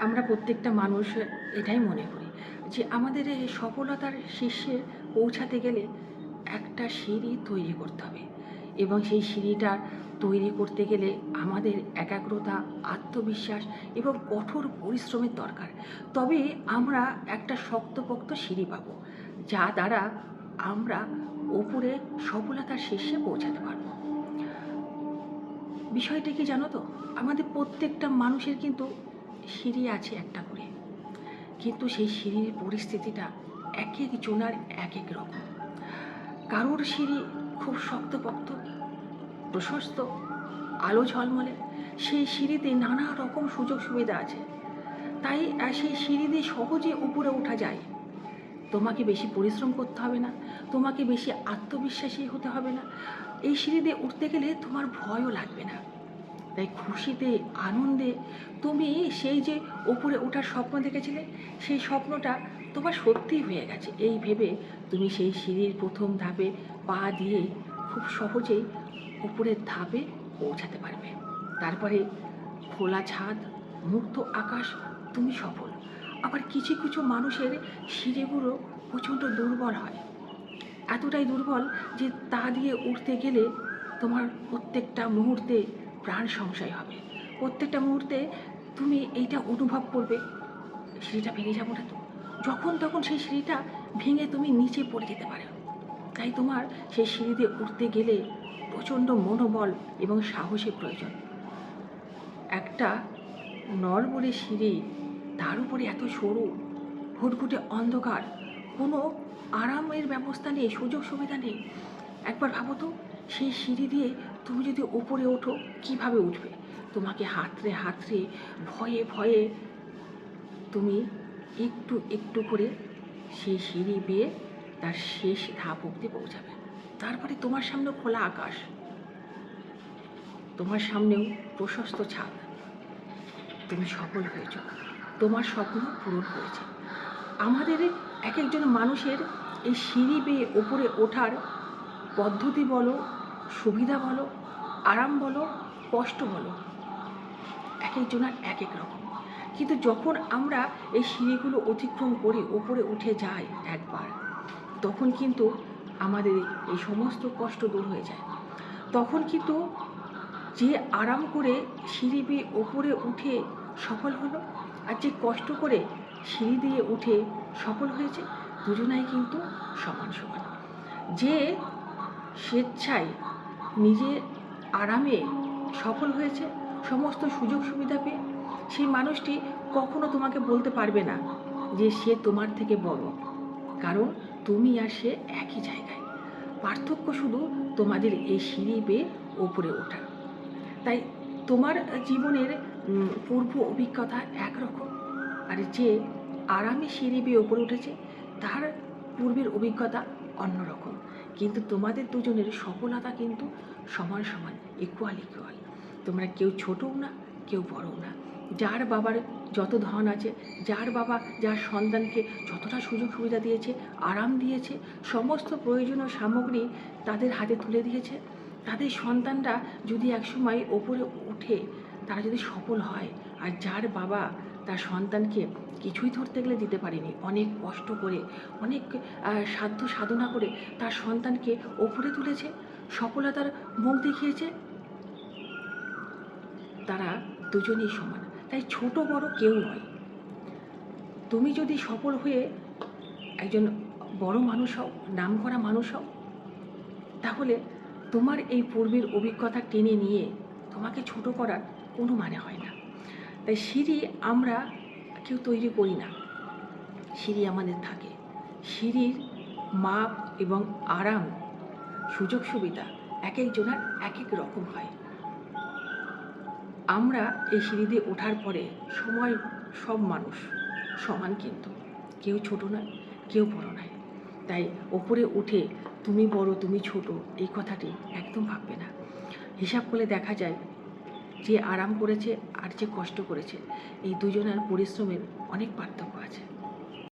আমরা প্রত্যেকটা মানুষ এটাই মনে করি যে আমাদের এই সফলতার শীর্ষে পৌঁছাতে গেলে একটা সিঁড়ি তৈরি করতে হবে এবং সেই সিঁড়িটা তৈরি করতে গেলে আমাদের একাগ্রতা, আত্মবিশ্বাস এবং কঠোর পরিশ্রমের দরকার। তবে আমরা একটা শক্তপোক্ত সিঁড়ি পাবো যা দ্বারা আমরা ওপরে সফলতার শীর্ষে পৌঁছাতে পারব। বিষয়টা কি জানো তো? আমাদের প্রত্যেকটা মানুষের কিন্তু সিঁড়ি আছে একটা করে। কিন্তু সেই সিঁড়ির পরিস্থিতিটা এক এক জনার এক এক রকম। কারোর সিঁড়ি খুব শক্তপোক্ত, প্রশস্ত, আলো ঝলমলে, সেই সিঁড়িতে নানা রকম সুযোগ সুবিধা আছে। তাই সেই সিঁড়ি দিয়ে সহজে উপরে ওঠা যায়। তোমাকে বেশি পরিশ্রম করতে হবে না, তোমাকে বেশি আত্মবিশ্বাসী হতে হবে না। এই সিঁড়ি দিয়ে উঠতে গেলে তোমার ভয়ও লাগবে না। তাই খুশিতে, আনন্দে তুমি সেই যে ওপরে ওঠার স্বপ্ন দেখেছিলে, সেই স্বপ্নটা তোমার সত্যি হয়ে গেছে। এই ভেবে তুমি সেই সিঁড়ির প্রথম ধাপে পা দিয়ে খুব সহজেই উপরের ধাপে পৌঁছাতে পারবে। তারপরে খোলা ছাদ, মুক্ত আকাশ, তুমি সফল। আবার কিছু কিছু মানুষের সিঁড়িগুলো প্রচণ্ড দুর্বল হয়। এতটাই দুর্বল যে তা দিয়ে উঠতে গেলে তোমার প্রত্যেকটা মুহূর্তে প্রাণ সংশয় হবে। প্রত্যেকটা মুহূর্তে তুমি এইটা অনুভব করবে। সিঁড়িটা ভেঙে যাব না তো। যখন তখন সেই সিঁড়িটা ভেঙে তুমি নিচে পড়ে যেতে পারো। তাই তোমার সেই সিঁড়ি দিয়ে উঠতে গেলে প্রচণ্ড মনোবল এবং সাহসের প্রয়োজন। একটা নরবরে সিঁড়ি তার উপরে এত সরু, ঘুটঘুটে অন্ধকার, কোনো আরামের ব্যবস্থা নেই সুযোগ সুবিধা নেই। একবার ভাবো তো, সেই সিঁড়ি দিয়ে তুমি যদি ওপরে ওঠো, কীভাবে উঠবে? তোমাকে হাতড়ে হাতড়ে, ভয়ে ভয়ে তুমি একটু একটু করে সেই সিঁড়ি বেয়ে তার শেষ ধাপ অব্দি পৌঁছাবে। তারপরে তোমার সামনে খোলা আকাশ। তোমার সামনেও প্রশস্ত ছাদ। তুমি সফল হয়েছ। তোমার স্বপ্ন পূরণ হয়েছে। আমাদের এক একজন মানুষের এই সিঁড়ি বেয়ে ওপরে ওঠার পদ্ধতি বলো সুবিধা বলো, আরাম বলো, কষ্ট বলো। এক একজনের এক এক রকম। কিন্তু যখন আমরা এই সিঁড়িগুলো অতিক্রম করে, ওপরে উঠে যাই একবার, তখন কিন্তু আমাদের এই সমস্ত কষ্ট দূর হয়ে যায়। তখন কিন্তু যে আরাম করে সিঁড়ি বেয়ে ওপরে উঠে সফল হলো, আর যে কষ্ট করে সিঁড়ি দিয়ে উঠে সফল হয়েছে, দুজনাই কিন্তু সমান সমান। যে স্বেচ্ছায় নিজে আরামে সফল হয়েছে, সমস্ত সুযোগ সুবিধা পেয়ে, সেই মানুষটি কখনো তোমাকে বলতে পারবে না যে সে তোমার থেকে বড়। কারণ তুমি আর সে একই জায়গায়। পার্থক্য শুধু তোমাদের এই সিঁড়ি বেয়ে ওপরে ওঠা। তাই তোমার জীবনের পূর্ব অভিজ্ঞতা একরকম। আর যে আরামে সিঁড়ি বেয়ে ওপরে উঠেছে, তার পূর্বের অভিজ্ঞতা অন্যরকম। কিন্তু তোমাদের দুজনের সফলতা কিন্তু সমান সমান ইকুয়াল ইকুয়াল তোমরা কেউ ছোটও না, কেউ বড়ও না। যার বাবার যত ধন আছে, যার বাবা যার সন্তানকে যতটা সুযোগ সুবিধা দিয়েছে, আরাম দিয়েছে, সমস্ত প্রয়োজনীয় সামগ্রী তাদের হাতে তুলে দিয়েছে, তাদের সন্তানরা যদি একসময় ওপরে ওঠে তারা যদি সফল হয়, আর যার বাবা তার সন্তানকে কিছুই ধরতে গেলে দিতে পারেনি। অনেক কষ্ট করে, অনেক সাধ্য সাধনা করে তার সন্তানকে ওপরে তুলেছে, সফলতার মুখ দেখিয়েছে। তারা দুজনেই সমান। তাই ছোট বড় কেউ নয়। তুমি যদি সফল হয়ে একজন বড় মানুষ হও, নাম করা মানুষ হও, তাহলে তোমার এই পূর্বের অভিজ্ঞতা টেনে নিয়ে তোমাকে ছোট করার কোনো মানে হয় না। তাই সিঁড়ি আমরা কেউ তৈরি করি না। সিঁড়ি আমাদের থাকে। সিঁড়ির মাপ এবং আরাম, সুযোগ সুবিধা এক একজনের এক এক রকম হয়। আমরা এই সিঁড়ি দিয়ে ওঠার পরে সময় সব মানুষ সমান কিন্তু। কেউ ছোট নয়, কেউ বড় নয়। তাই ওপরে উঠে তুমি বড়, তুমি ছোট, এই কথাটি একদম ভাববে না। হিসাব করলে দেখা যায় যে আরাম করেছে আর যে কষ্ট করেছে এই দুজনের পরিশ্রমের অনেক পার্থক্য আছে।